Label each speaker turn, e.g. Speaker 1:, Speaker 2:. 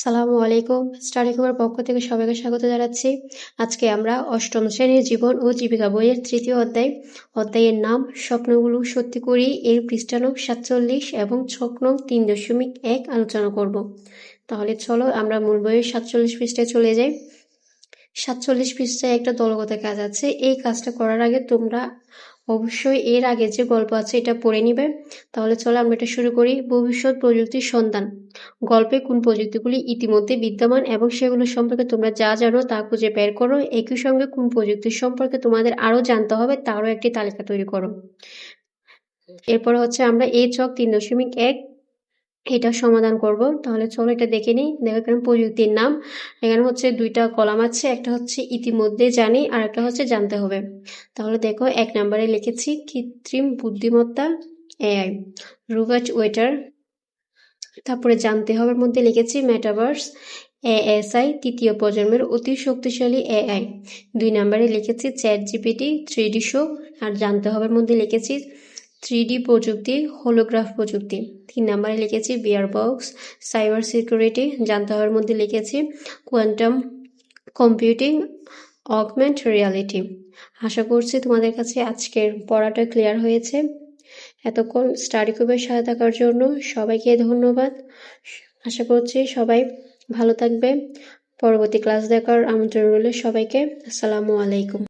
Speaker 1: সালামু আলাইকুম। স্টাডি কুবের পক্ষ থেকে সবাইকে স্বাগত জানাচ্ছি। আজকে আমরা অষ্টম শ্রেণির জীবন ও জীবিকা বইয়ের তৃতীয় অধ্যায়। অধ্যায়ের নাম, স্বপ্নগুলো সত্যি করি, এর পৃষ্ঠা সাতচল্লিশ এবং ছক নং তিন দশমিক এক আলোচনা করব। তাহলে চলো আমরা মূল বইয়ের সাতচল্লিশ পৃষ্ঠায় চলে যাই। সাতচল্লিশ পৃষ্ঠায় একটা দলগত কাজ আছে। এই কাজটা করার আগে তোমরা অবশ্যই এর আগে যে গল্প আছে এটা পড়ে নিবে। তাহলে চলো আমরা এটা শুরু করি। ভবিষ্যৎ প্রযুক্তির সন্ধান। গল্পে কোন প্রযুক্তিগুলি ইতিমধ্যে বিদ্যমান এবং সেগুলো সম্পর্কে তোমরা যা জানো তা খুঁজে বের করো। একই সঙ্গে কোন প্রযুক্তির সম্পর্কে তোমাদের আরও জানতে হবে তারও একটি তালিকা তৈরি করো। এরপর হচ্ছে আমরা এই চক তিন দশমিক এক এটা সমাধান করব। তাহলে চলো এটা দেখে নিই। দেখো এখানে প্রযুক্তির নাম। এখানে হচ্ছে দুইটা কলাম আছে, একটা হচ্ছে ইতিমধ্যে জানি আর একটা হচ্ছে জানতে হবে। তাহলে দেখো এক নম্বরে লিখেছি, কৃত্রিম বুদ্ধিমত্তা, এআই, রুবার্ট ওয়েটার। তারপরে জানতে হবে মধ্যে লিখেছি মেটাভার্স, এএসআই, তৃতীয় প্রজন্মের অতি শক্তিশালী এআই। দুই নম্বরে লিখেছি chat GPT three D show. আর জানতে হবে মধ্যে লিখেছি থ্রি ডি প্রযুক্তি, হোলোগ্রাফ প্রযুক্তি। তিন নম্বরে লিখেছি বিয়ার বক্স সাইবার সিকিউরিটি জানতে মধ্যে লিখেছি কোয়ান্টাম কম্পিউটিং, অগমেন্ট রিয়ালিটি। আশা করছি তোমাদের কাছে আজকের পড়াটা ক্লিয়ার হয়েছে। এতক্ষণ স্টাডি গ্রুপের সাথে থাকার জন্য সবাইকে ধন্যবাদ। আশা করছি সবাই ভালো থাকবে। পরবর্তী ক্লাস দেখার আমন্ত্রণ রইল সবাইকে। আসসালামু আলাইকুম।